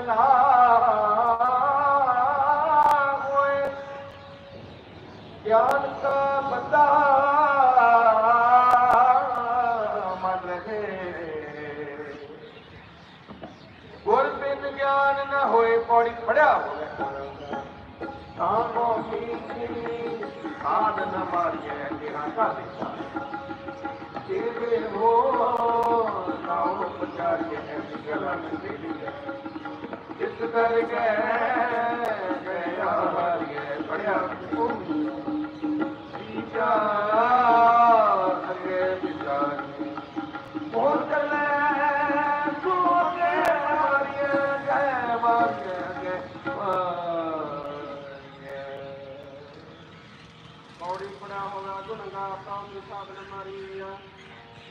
ਨਾ ਹੋਏ ਗਿਆਨ ਕਾ ਬੰਦਾ ਮਨ ਰਹੇ ਗੁਰ ਬਿਨ ਗਿਆਨ ਨਾ ਹੋਏ ਪੌੜੀ ਪੜਿਆ ਹੋਵੇ ਤਾਂ ਕੋ ਮੀਠੀ ਆਦ ਨ ਮਾਰੀਏ ਕਿਹਾ ਕਾ ਦੇਖਾ ਤੇਰੇ ਇਸ ਕਰ ਗਏ ਗਿਆ ਮਾਰੀਏ ਪੜਿਆ ਵਿਚਾਰ ਅਗੇ ਵਿਚਾਰੀ ਮੋਹ ਚੱਲੇ ਸੋਗੇ ਮਾਰੀਏ ਗਏ ਮਾਰੀਏ ਗਏ ਮਾਰੀਏ ਕੌੜੀ ਪੜਾ ਹੋਗਾ ਗੁਨਗਾ ਤਾਂ ਦੀ ਸਾਬਨ ਮਾਰੀਆ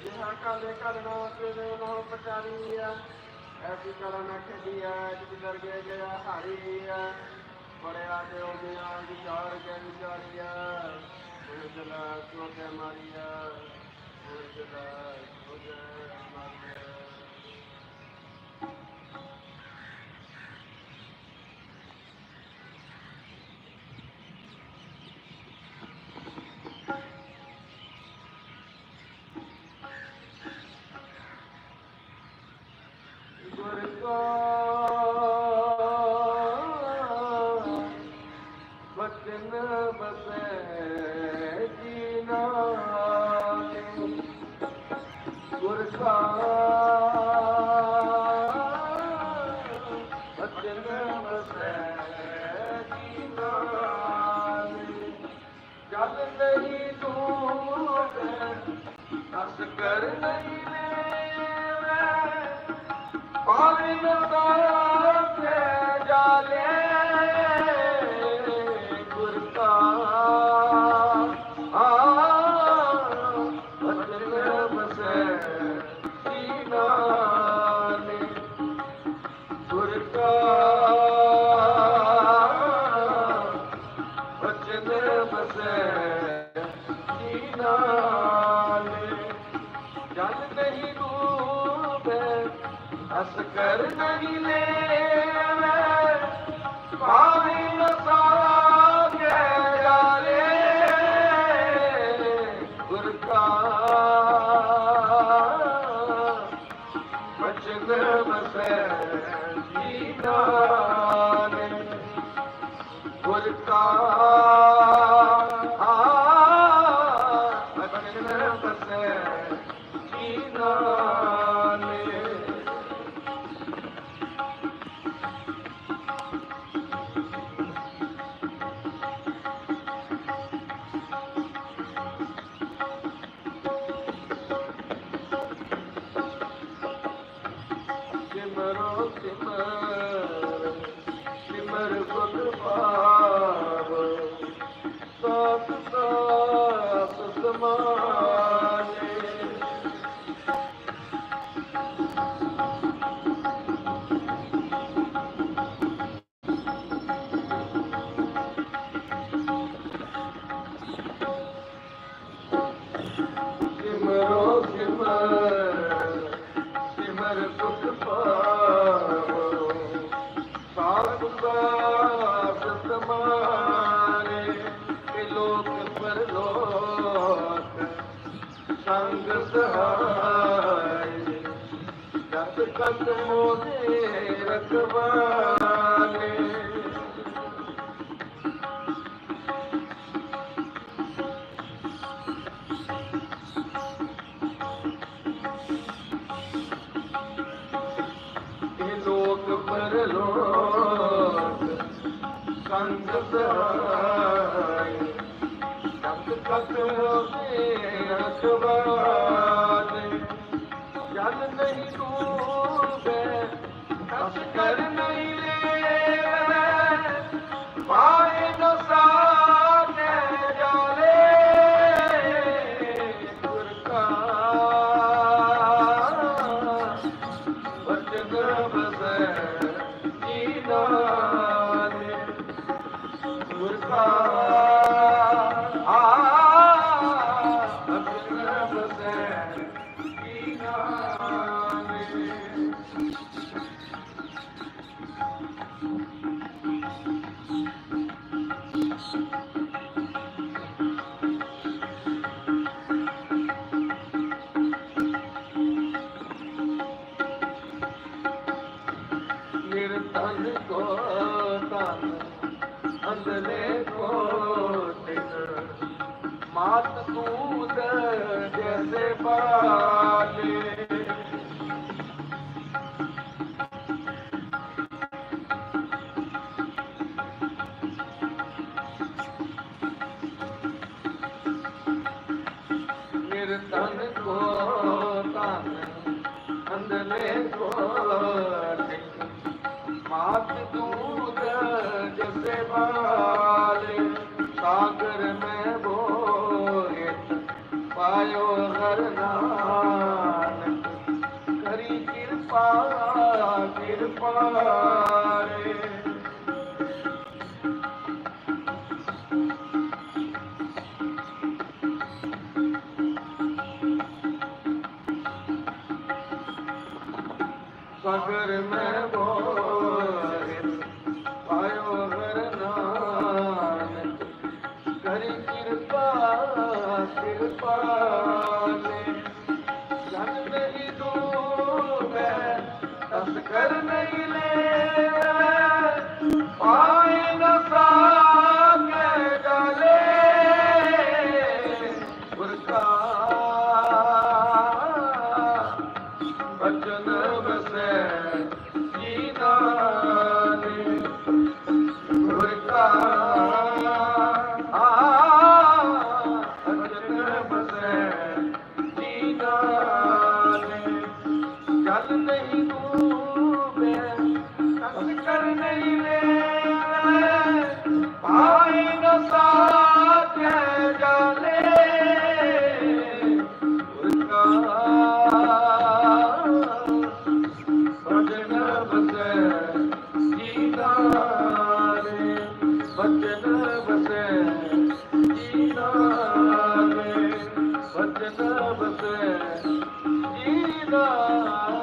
ਜਿਹਾ ਕਾਲੇ ਕਰਨਾ ਤੇਰੇ ਨਾਲ ਪਚਾਰੀਆ ਐਸੀ ਕਰਨ ਖੇਡੀਆ ਜਿਸ ਦਰਗੇ ਗਿਆ ਹਾਰੀਆ ਬੜਿਆ ਤੇ ਹੋ ਗਿਆ ਵਿਚਾਰ ਕੇ ਵਿਚਾਰੀਆ ਉਜਲਾ ਸੋਤੇ ਮਾਰੀਆ ਉਜਲਾ ਸੋਤੇ ਮਾਰੀਆ ਜਦ ਨਹੀਂ ਤੂੰ ਅਸ ਕਰ ਨਹੀਂ ਲੈ ਪਾਵਨ ਦਾ ਕੇ अस करे से गुरकार वस गीता ਸਾਤ ਰਖਵਾਨੇ ਇਹ ਲੋਕ ਪਰਲੋਕ ਸੰਗ ਸਹਾਈ ਜਤ ਕਤ ਮੋਦੇ ਰਖਵਾਨੇ कर ਤਨ ਕੋ ਤਨ ਅੰਦਲੇ ਕੋ ਤਿਕ ਮਾਤ ਤੂਤ ਜੈਸੇ ਬਾਲੇ पायो हर नान करी कृपा कृपा सगर में बो करने ڏاٻس ۾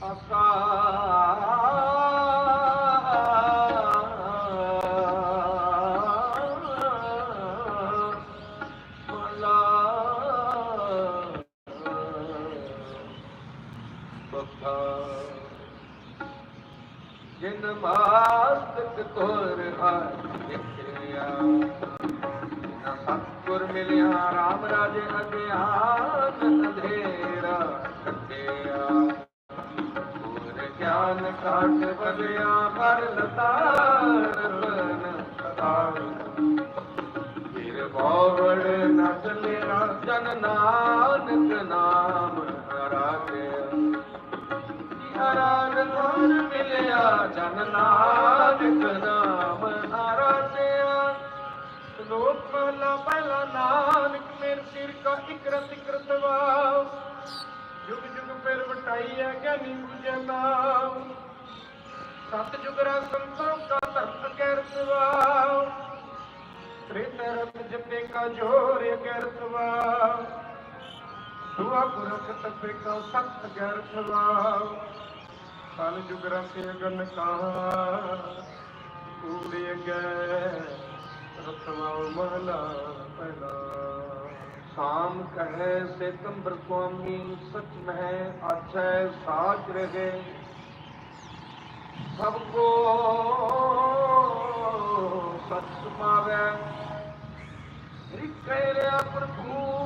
ਜੀਨਾ ਜਿਨ ਮਾਸਕ ਤੋਰ ਹਰ ਵਿਖਰਿਆ ਨਾ ਸਤਿਗੁਰ ਮਿਲਿਆ RAM ਰਾਜੇ ਅਗਿਆਨ ਅੰਧੇਰਾ। ਗੁਰ ਗਿਆਨ ਕਾਟ ਬਲਿਆ ਹਰ ਲਤਾਰ ਬਨ ਤਾਰ ਫਿਰ ਬਾਵੜ ਨ ਚਲਿਆ ਜਨ ਨਾਨਕ ਨਾਮ ਹਰਾਇਆ ਹਰਾਨ ਗੁਰ ਮਿਲਿਆ ਜਨ ਨਾਨਕ ਨਾਮ ਹਰਾਇਆ ਲੋਕ ਪਹਿਲਾ ਪਹਿਲਾ ਨਾਨਕ, ਮੇਰ ਸਿਰ ਕਾ ਇਕਰਤ ਇਕਰਤ ਵਾਉ ਫਿਰ ਵਟਾਈ ਹੈ ਗਿਆਨੀ ਬੁਝੇ ਨਾਮ। ਸਤ ਜੁਗ ਰਾ ਸੰਤੋਂ ਕਾ ਧਰਤ ਕਿਰਤ ਤ੍ਰਿਤ ਰਤ ਜਪੇ ਕਾ ਜੋਰ ਕਿਰਤ ਦੁਆ ਪੁਰਖ ਤਪੇ ਕਾ ਸਤ ਕਿਰਤ ਵਾਉ ਕਲ ਜੁਗ ਗਨ ਕਾ ਕੂੜੇ ਗਏ ਰਤਵਾਉ ਮਹਲਾ ਪਹਿਲਾ। ਸਾਮ ਕਹੈ ਸਿਤੰਬਰ ਸੁਆਮੀ ਸਚ ਮਹਿ ਆਛੈ ਸਾਚ ਰਹੇ ਸਭ ਕੋ ਸਚ ਸਮਾਵੈ। ਰਿਕੈ ਰਿਆ ਪ੍ਰਭੂ